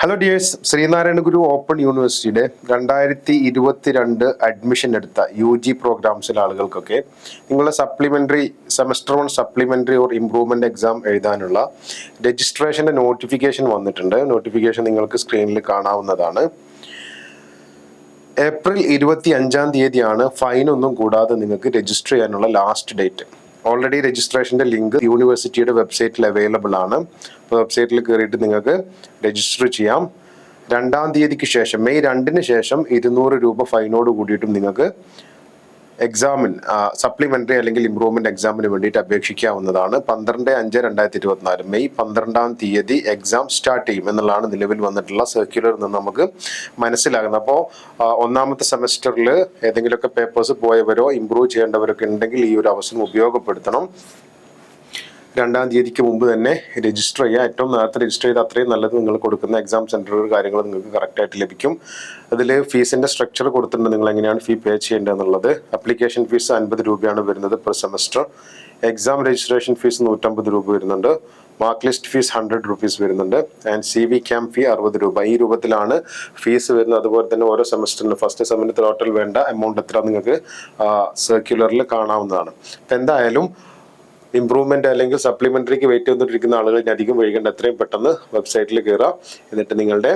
Hello dears Sreenarayana Guru open യൂണിവേഴ്സിറ്റിയുടെ രണ്ടായിരത്തി ഇരുപത്തിരണ്ട് അഡ്മിഷൻ എടുത്ത യു ജി പ്രോഗ്രാംസിലെ ആളുകൾക്കൊക്കെ നിങ്ങളുടെ supplementary semester one supplementary or improvement exam എഴുതാനുള്ള രജിസ്ട്രേഷന്റെ നോട്ടിഫിക്കേഷൻ വന്നിട്ടുണ്ട്. നോട്ടിഫിക്കേഷൻ നിങ്ങൾക്ക് സ്ക്രീനിൽ കാണാവുന്നതാണ്. ഏപ്രിൽ ഇരുപത്തി അഞ്ചാം തീയതിയാണ് ഫൈൻ ഒന്നും കൂടാതെ നിങ്ങൾക്ക് രജിസ്റ്റർ ചെയ്യാനുള്ള ലാസ്റ്റ് ഡേറ്റ് ഓൾറെഡി രജിസ്ട്രേഷന്റെ ലിങ്ക് യൂണിവേഴ്സിറ്റിയുടെ വെബ്സൈറ്റിൽ അവൈലബിൾ ആണ്. അപ്പോൾ വെബ്സൈറ്റിൽ കയറിയിട്ട് നിങ്ങൾക്ക് രജിസ്റ്റർ ചെയ്യാം. രണ്ടാം തീയതിക്ക് ശേഷം മെയ് രണ്ടിന് ശേഷം ഇരുന്നൂറ് രൂപ ഫൈനോട് കൂടിയിട്ടും നിങ്ങൾക്ക് എക്സാമിന് സപ്ലിമെന്ററി അല്ലെങ്കിൽ ഇംപ്രൂവ്മെന്റ് എക്സാമിന് വേണ്ടിയിട്ട് അപേക്ഷിക്കാവുന്നതാണ്. പന്ത്രണ്ട് അഞ്ച് രണ്ടായിരത്തി ഇരുപത്തിനാല് മെയ് പന്ത്രണ്ടാം തീയതി എക്സാം സ്റ്റാർട്ട് ചെയ്യും എന്നുള്ളതാണ് നിലവിൽ വന്നിട്ടുള്ള സർക്യുലർ നിന്ന് നമുക്ക് മനസ്സിലാകുന്നത്. അപ്പോൾ ഒന്നാമത്തെ സെമസ്റ്ററിൽ ഏതെങ്കിലുമൊക്കെ പേപ്പേഴ്സ് പോയവരോ ഇംപ്രൂവ് ചെയ്യേണ്ടവരൊക്കെ ഉണ്ടെങ്കിൽ ഈ ഒരു അവസരം ഉപയോഗപ്പെടുത്തണം. രണ്ടാം തീയതിക്ക് മുമ്പ് തന്നെ രജിസ്റ്റർ ചെയ്യുക. ഏറ്റവും നേരത്തെ രജിസ്റ്റർ ചെയ്ത് അത്രയും നല്ലത് നിങ്ങൾ കൊടുക്കുന്ന എക്സാം സെന്ററുകൾ കാര്യങ്ങൾ നിങ്ങൾക്ക് കറക്റ്റായിട്ട് ലഭിക്കും. അതിൽ ഫീസിന്റെ സ്ട്രക്ചർ കൊടുത്തിട്ടുണ്ട്. നിങ്ങൾ എങ്ങനെയാണ് ഫീ പേ ചെയ്യേണ്ടത് എന്നുള്ളത് അപ്ലിക്കേഷൻ ഫീസ് അൻപത് രൂപയാണ് വരുന്നത് per semester exam registration fees നൂറ്റമ്പത് രൂപ വരുന്നുണ്ട്. Mark list fees hundred rupees വരുന്നുണ്ട്. And C V camp fee അറുപത് രൂപ. ഈ രൂപത്തിലാണ് ഫീസ് വരുന്നത്. അതുപോലെ തന്നെ ഓരോ സെമസ്റ്ററിന് ഫസ്റ്റ് സെമിന് ടോട്ടൽ വേണ്ട എമൗണ്ട് എത്ര നിങ്ങൾക്ക് സർക്കുലറിൽ കാണാവുന്നതാണ്. അപ്പം എന്തായാലും ഇമ്പ്രൂവ്മെന്റ് അല്ലെങ്കിൽ സപ്ലിമെന്ററിക്ക് വെയിറ്റ് ചെയ്തുകൊണ്ടിരിക്കുന്ന ആളുകൾ ഞാൻ അധികം വൈകേണ്ട. എത്രയും പെട്ടെന്ന് വെബ്സൈറ്റിൽ കയറുക എന്നിട്ട് നിങ്ങളുടെ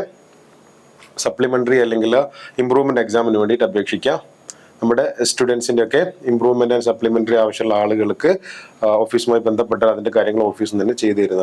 സപ്ലിമെന്ററി അല്ലെങ്കിൽ ഇമ്പ്രൂവ്മെന്റ് എക്സാമിന് വേണ്ടിയിട്ട് അപേക്ഷിക്കാം. നമ്മുടെ സ്റ്റുഡൻസിന്റെ ഒക്കെ ഇമ്പ്രൂവ്മെന്റ് ആൻഡ് സപ്ലിമെന്ററി ആവശ്യമുള്ള ആളുകൾക്ക് ഓഫീസുമായി ബന്ധപ്പെട്ട അതിന്റെ കാര്യങ്ങൾ ഓഫീസിൽ നിന്ന് തന്നെ ചെയ്തു തരുന്നതാണ്.